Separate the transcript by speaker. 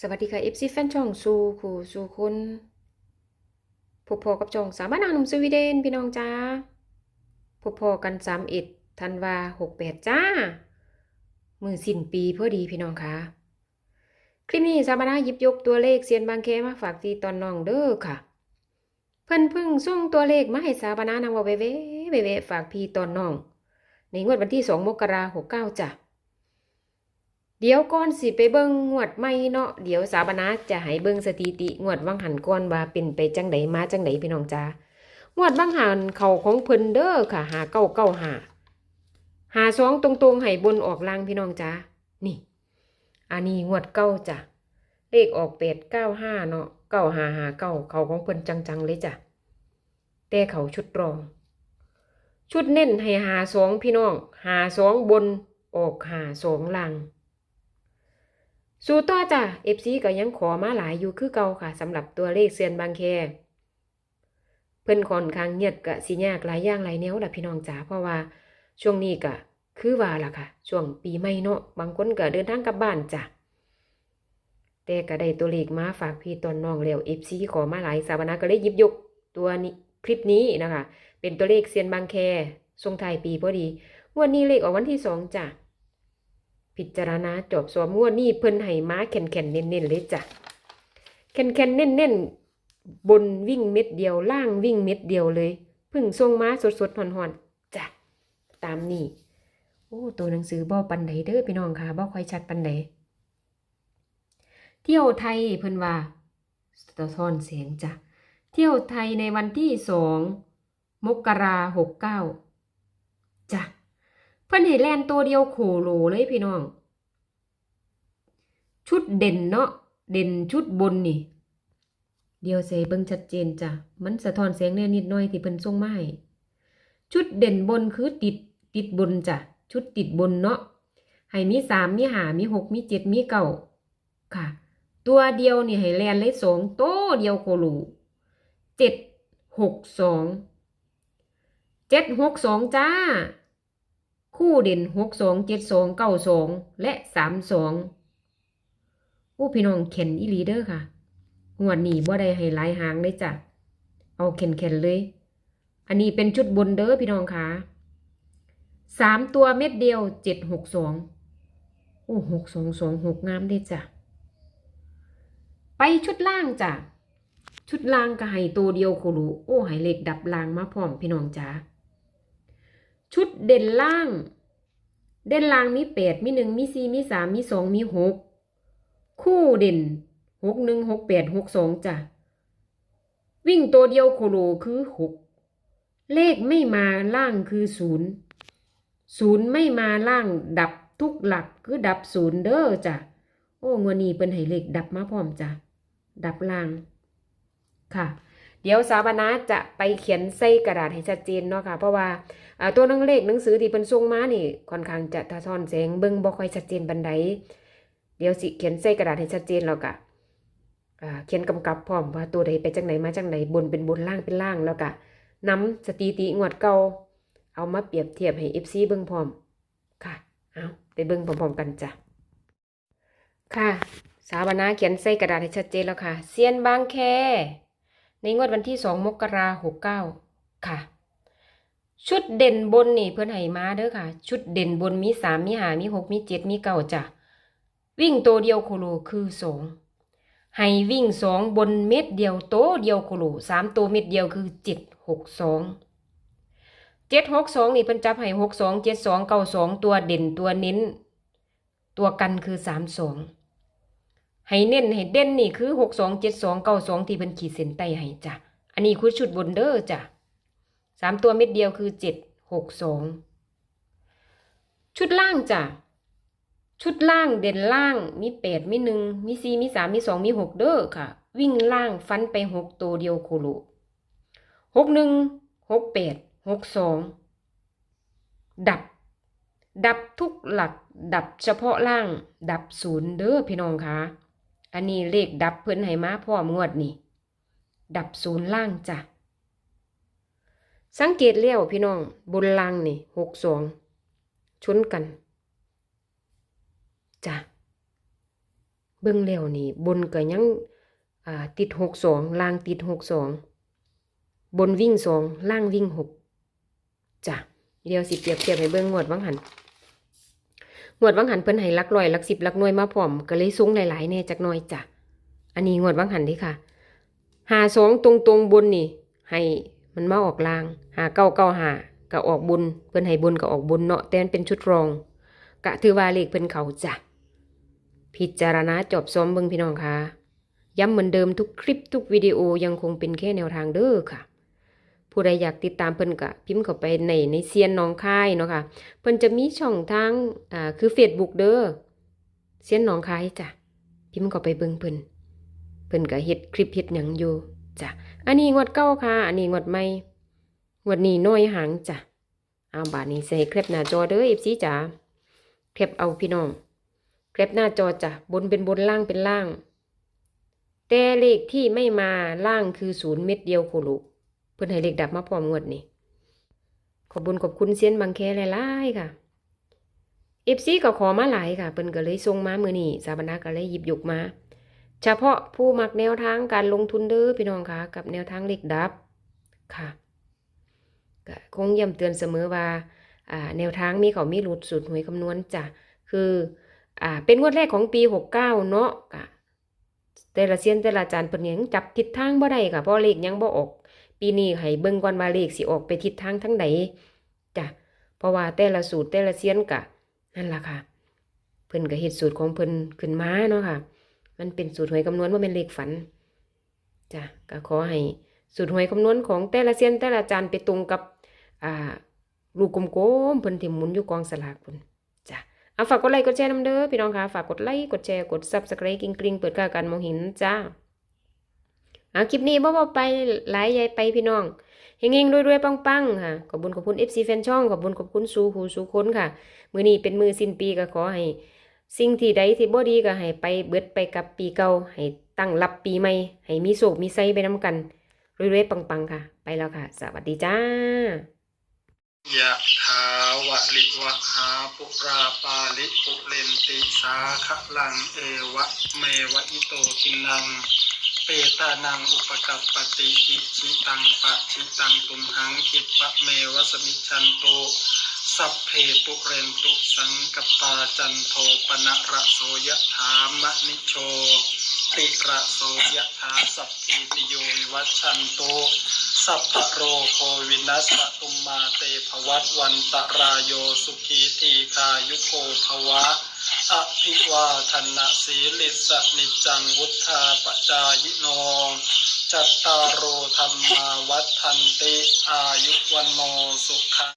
Speaker 1: สวัสดีค่ะ FC แฟนช่องสู่คู่สู่คนพบพอกับช่องสามบ้านนางหนุ่มสวีเดนพี่น้องจ้าพบพอกันสามเอ็ดธันวาหกแปดจ้า มือสิ้นปีพอดีพี่น้องค่ะ คลิปนี้สามบ้านนาหยิบยกตัวเลขเซียนบางแคมาฝากที่ตอนน้องเด้อค่ะ เพิ่นเพิ่งส่งตัวเลขมาให้สาบานานางว่าเวเวเวเวฝากพี่ตอนน้อง ในงวดวันที่สองมกราหกเก้าจ้ะ เดี๋ยวก่อนสิไปเบิ่งงวดใหม่เนาะเดี๋ยวสาบานาจะให้เบิ่งสถิติงวดวังหันก่อนว่าเป็นไปจังไดมาจังไดพี่น้องจ้างวดวังหันเขาของเพิ่นเด้อค่ะหาเก้าเก้าหาหาสองตรงๆให้บนออกล่างพี่น้องจ้านี่อันนี้งวดเก้าจ้ะเลขออกเป็ดเก้าห้าเนาะเก้าหาหาเก้าเขาของเพิ่นจังๆเลยจ้ะแต่เขาชุดรอง ชุดเน้นให้หาสองพี่น้องหาสองบนออกหาสองล่าง สู่ต่อจ้ะ FC ก็ยังขอมาหลายอยู่คือเก่าค่ะสำหรับตัวเลขเซียนบางแค เพิ่นค่อนข้างเงียบกะสิยากหลายอย่างหลายแนวล่ะพี่น้องจ๋าเพราะว่าช่วงนี้ก็คือว่าล่ะค่ะ ช่วงปีใหม่เนาะบางคนก็เดินทางกลับบ้านจ้ะแต่ก็ได้ตัวเลขมาฝากพี่ตอนน้องแล้ว FC ขอมาหลายสาวนาก็เลยหยิบยกตัวนี้คลิปนี้นะคะ เป็นตัวเลขเซียนบางแคทรงไทยปีพอดี วันนี้เลขออกวันที่สองจ้ะ พิจารณาจบสวมงวดนี่เพิ่นให้ม้าแข็นแข็นๆเน้นเลยจ้ะแข็นแข็นๆเน้นบนวิ่งเม็ดเดียวล่างวิ่งเม็ดเดียวเลยพึ่งส่งม้าสดๆหอนๆจ้ะตามนี่โอ้ตัวหนังสือบ่ปันใดเด้อพี่น้องค่ะบ่ค่อยชัดปันใดเที่ยวไทยเพิ่นว่าสะท้อนเสียงจ้ะเที่ยวไทยในวันที่สองมกราหกเก้าจ้ะ เพิ่นให้แลนตัวเดียวโคโลเลยพี่น้อง ชุดเด่นเนาะเด่นชุดบนนี่ เดียวเสเบิ่งชัดเจนจ้ะ มันสะท้อนแสงแน่นิดหน่อยที่เพิ่นส่งมาให้ชุดเด่นบนคือติดติดบนจ้ะ ชุดติดบนเนาะให้มีสามมีหามีหกมีเจ็ดมีเก้าค่ะ ตัวเดียวนี่ให้แลนเลยสองโตเดียวโคโลเจ็ดหกสองเจ็ดหกสองจ้า คู่เด่นหกสองเจ็ดสองเก้าสองและสามสองโอ้พี่น้องเข็นอีลีเด้อค่ะงวดนี้บ่ได้ให้หลายหางเลยจ้ะเอาเข็นเข็นเลย อันนี้เป็นชุดบนเด้อพี่น้องค่ะสามตัวเม็ดเดียวเจ็ดหกสองโอ้หกสองสองหกงามเด้จ้ะไปชุดล่างจ้ะชุดล่างก็ให้ตัวเดียวโคโลโอ้ให้เหล็กดับล่างมาพร้อมพี่น้องจ้า ชุดเด่นล่าง เด่นล่างมีแปดมีหนึ่งมีสี่มีสามมีสองมีหกคู่เด่นหกหนึ่งหกแปดหกสองจ้ะ วิ่งตัวเดียวโคโลคือหกเลขไม่มาล่างคือศูนย์ศูนย์ไม่มาล่างดับทุกหลักคือดับศูนย์เด้อจ้ะ โอ้งวนีเป็นให้เลขดับมาพร้อมจ้ะ ดับล่างค่ะ เดี๋ยวสาบานาจะไปเขียนใส่กระดาษให้ชัดเจนเนาะค่ะ เพราะว่าตัวหนังเลขหนังสือที่เพิ่นส่งมานี่ค่อนข้างจะสะท้อนแสงเบิ่งบ่ค่อยชัดเจนปานใดเดี๋ยวสิเขียนใส่กระดาษให้ชัดเจนแล้วก็เขียนกำกับพร้อมว่าตัวใดไปจังไหนมาจังไหนบนเป็นบนล่างเป็นล่างแล้วก็นำสถิติงวดเก่าเอามาเปรียบเทียบให้ FC เบิ่งพร้อมค่ะเอาไปเบิ่งพร้อมๆกันจ้ะค่ะ สาวนาเขียนใส่กระดาษให้ชัดเจนแล้วค่ะเซียนบางแค ในงวดวันที่ 2 มกราคม69ค่ะ ชุดเด่นบนนี่เพื่อนให้มาเด้อค่ะ ชุดเด่นบนมีสามมีหามีหกมีเจ็ดมีเก้าจ้ะวิ่งตัวเดียวโคโลคือสองให้วิ่งสองบนเม็ดเดียวโตเดียวโคโลสามตัวเม็ดเดียวคือเจ็ดหกสองเจ็ดหกสองนี่เพิ่นจับให้หกสองเจ็ดสองเก้าสองตัวเด่นตัวเน้น ตัวกันคือสามสอง ให้เน้นให้เด่นนี่คือหกสองเจ็ดสองเก้าสองที่เพิ่นขีดเส้นใต้ให้จ้ะ อันนี้คือชุดบนเด้อจ้ะสามตัวเม็ดเดียวคือเจ็ดหกสองชุดล่างจ้ะ ชุดล่างเด่นล่างมีแปดมีหนึ่งมีสี่มีสามมีสองมีหกเด้อค่ะ วิ่งล่างฟันไปหกตัวเดียวโคโลหกหนึ่งหกแปดหกสองดับ ดับทุกหลัก ดับเฉพาะล่าง ดับศูนย์เด้อพี่น้องค่ะ อันนี้เลขดับเพิ่นให้มาพร้อมงวดนี่ดับศูนย์ล่างจ้ะ สังเกตแล้วพี่น้องบนล่างนี่หกสองชนกันจ้ะเบิ่งแล้วนี่บนก็ยังติดหกสองล่างติดหกสองบนวิ่งสองล่างวิ่งหกจ้ะเดี๋ยวสิเปรียบเทียบให้เบิ่งงวดวังหัน งวดวังหันเพิ่นให้ลักร้อยลักสิบลักหน่วยมาพร้อมก็เลยสูงหลายๆแน่จักหน่อยจ้ะอันนี้งวดวังหันด้ค่ะหาสองตรงตรงๆบนนี่ ให้มันมาออกลาง หาเก้าเก้าหาก็ออกบนเพิ่นให้บนก็ออกบนเนาะแต่นเป็นชุดรอง กะถือว่าเลขเพิ่นเขาจ้ะพิจารณาจบซ้อมเบิ่งพี่น้องค่ะย้ำเหมือนเดิมทุกคลิปทุกวิดีโอยังคงเป็นแค่แนวทางเด้อค่ะ ผู้ใดอยากติดตามเพิ่นกะพิมพ์เข้าไปในในเซียนน้องค่ายเนาะค่ะเพิ่นจะมีช่องทางอ่าคือ Facebook เด้อเซียนน้องค่ายจ้ะพิมพ์เข้าไปเบิ่งเพิ่นเพิ่นก็เฮ็ดคลิปเฮ็ดหยังอยู่จ้ะอันนี้งวดเก้าค่ะ อันนี้งวดใหม่งวดนี้น้อยหางจ้ะเอาบาดนี้ใส่เคลปหน้าจอเด้อ FC จ๋าเคลปเอาพี่น้องแคปหน้าจอจ้ะบนเป็นบนล่างเป็นล่าง แต่เลขที่ไม่มาล่างคือศูนย์เม็ดเดียวโคโล เพื่อนให้เลขดับมาพร้อมงวดนี่ขอบุญขอบคุณเซียนบางแคหลายๆค่ะเอฟซีก็ขอมาหลายค่ะเพิ่นก็เลยส่งมามือนี่สาบนาก็เลยหยิบยกมา เฉพาะผู้มักแนวทางการลงทุนเด้อพี่น้องค่ะ กับแนวทางเลขดับค่ะก็คงย้ำเตือนเสมอว่าแนวทางมีเขามีหลุดสูตรหวยคำนวณจ้ะคืออ่าเป็นงวดแรกของปี 69 เนาะกะแต่ละเซียนแต่ละจารย์เพิ่นยังจับทิศทางบ่ได้ค่ะเพราะเลขยังบ่ออก ปีนี้ให้เบิ่งก่อนว่าเลขสิออกไปทิศทางทางใดจ้ะเพราะว่าแต่ละสูตรแต่ละเซียนกะนั่นล่ะค่ะ เพิ่นก็เฮ็ดสูตรของเพิ่นขึ้นมาเนาะค่ะ มันเป็นสูตรหวยคำนวณบ่แม่นเลขฝันจ้ะก็ขอให้สูตรหวยคำนวณของแต่ละเซียนแต่ละจารย์ไปตรงกับอ่าลูกกลมๆเพิ่นที่หมุนอยู่กองสลากพุ่นจ้ะเอาฝากกดไลค์กดแชร์น้ำเด้อพี่น้องค่ะฝากกดไลค์กดแชร์กด subscribe กริ๊งกริ๊งเปิดค่าการมองเห็นจ้า เอาคลิปนี้บ่บ่ไปหลายยายไปพี่น้องเฮงๆรวยๆปังๆค่ะขอบคุณขอบคุณ FC แฟนช่องขอบคุณขอบคุณสูหูสู่คนค่ะมือนี้เป็นมือสิ้นปีก็ขอให้ สิ่งที่ใดที่บ่ดีก็ให้ไปเบิดไปกับปีเก่าให้ตั้งรับปีใหม่ให้มีโศกมีไสไปนํกันรวยๆปังๆค่ะ ไปแล้วค่ะ สวัสดีจ้า
Speaker 2: ยะถาวะลิวะหาปุราปาลิปุเรนติสาขลังเอวะเมวะอิโตทินัง เปตานังอุปกัปปติอิชิตังปะชิตังตุมหังคิปะเมวสมิจันโตสัพเพปุเรนตุสังกปาจันโทปนะระโสยถามะนิโชติระโสยถาสัพพิติโยวัชันโตสัพพโรโควินัสสตุมมาเตภวัตวันตรายโยสุขีทีคายุโกภวะ อภิวาทนะสีลิสนิจังวุธาปจายโน จัตตารโอธรรมาวัฒนติ อายุวันโนสุขัง